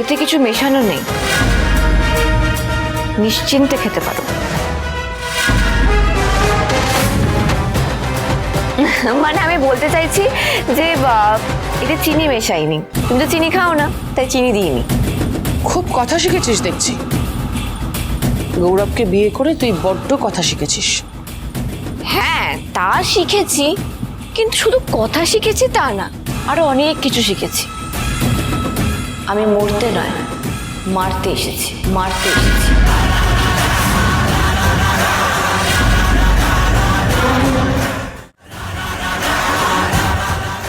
এতে কিছু মেশানো নেই। নিশ্চিন্তে খেতে পারো। মানে আমি বলতে চাইছি যে এতে চিনি মেশাইনি। তুমি তো চিনি খাও না তাই চিনি দিইনি। খুব কথা শিখেছিস দেখছি। গৌরবকে বিয়ে করে তুই বড্ড কথা শিখেছিস। হ্যাঁ তা শিখেছি কিন্তু শুধু কথা শিখেছি তা না আরও অনেক কিছু শিখেছি। আমি মরতে নয়, মারতে এসেছি মারতে এসেছি।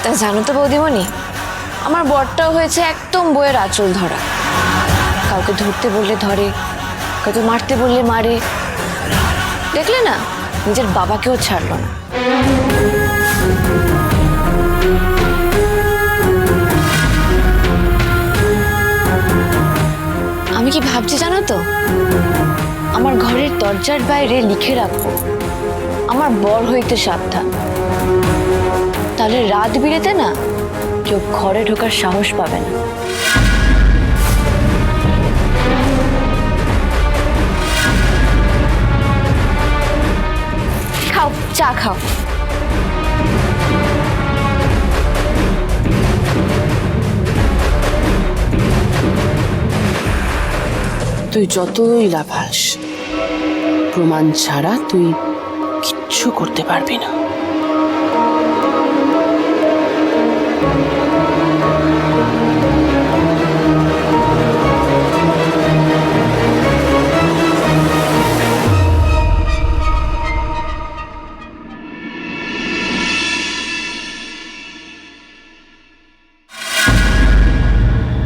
তা জানো তো বৌদিমণি, আমার বরটাও হয়েছে একদম বইয়ের আঁচল ধরা। কাউকে ধরতে বললে ধরে, কাউকে মারতে বললে মারে। দেখলে না, নিজের বাবাকেও ছাড়লো না। ভাবছি জানো তো? আমার ঘরের দরজার বাইরে লিখে রাখব। আমার বর হইতে সাবধান। তাহলে রাত বিরেতে না, কেউ ঘরে ঢোকার সাহস পাবে না। খাও, চা খাও। তুই যতই লাফাস, প্রমাণ ছাড়া তুই কিচ্ছু করতে পারবি না।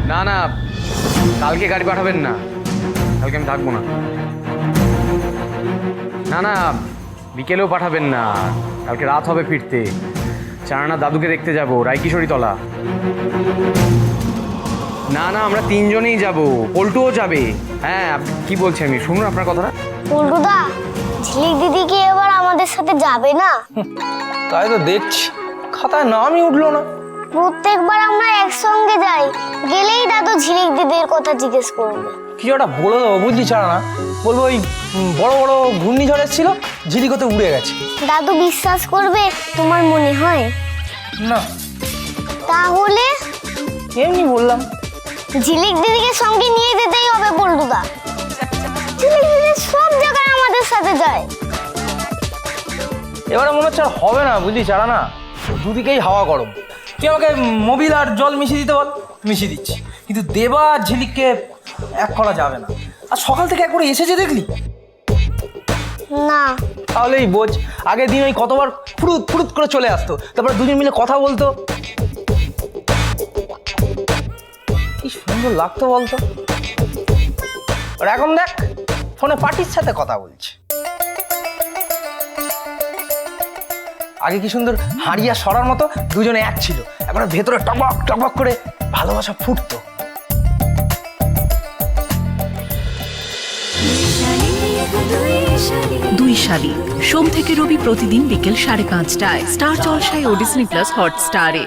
না না, কালকে গাড়ি পাঠাবেন না। কালকে আমি থাকব না। না না বিকেলেও পাঠাবেন না। কালকে রাত হবে ফিরতে। চারানা দাদুকে দেখতে যাব রায়কিশোরী তলা না না আমরা তিনজনেই যাব। পল্টুও যাবে। হ্যাঁ কি বলছি আমি শুনুন আপনার কথাটা। পল্টুদা ঝিলিক দিদি কি এবার আমাদের সাথে যাবে না? তাই তো দেখছি। খাতায় নামই উঠল না। প্রত্যেকবার আমরা একসঙ্গে যাই গেলেই দাদু ঝিলিক দিদির কথা জিজ্ঞেস করবে। কিছু ওটা বলে দেবো বুঝলি ছাড়া না? বলব ওই বড় বড় ঘূর্ণিঝড় এসেছিল ঝিলিকোতে উড়ে গেছে। দাদু বিশ্বাস করবে তোমার মনে হয়? না। তাহলে? এমনি বললাম। ঝিলিক দিদিকে সঙ্গে নিয়ে যেতেই হবে পল্টুদা ঝিলিক দিদি সব জায়গায় আমাদের সাথে যায়। এবারে মনে হচ্ছে আর হবে না বুঝলি ছাড়া না। দুদিকেই হাওয়া গরম। তুই আমাকে মোবিল আর জল মিশিয়ে দিতে বল মিশিয়ে দিচ্ছি। কিন্তু দেবা আর ঝিলিককে এক করা যাবে না। আর সকাল থেকে একবার এসেছে দেখলি? না। তাহলেই বোঝ আগের দিন ওই কতবার ফুরুত ফুরুত করে চলে আসতো। তারপরে দুজন মিলে কথা বলতো। কি সুন্দর লাগতো বলতো। আর এখন দেখ ফোনে পার্টির সাথে কথা বলছে। আগে কি সুন্দর হাড়িয়া সরার মতো দুজনে এক ছিল। একবার ভেতরে টকবক টকবক করে ভালোবাসা ফুটতো। দুই শালিক। সোম থেকে রবি প্রতিদিন বিকেল সাড়ে পাঁচটায় স্টার জলসায় ও ডিসনি প্লাস হটস্টারে।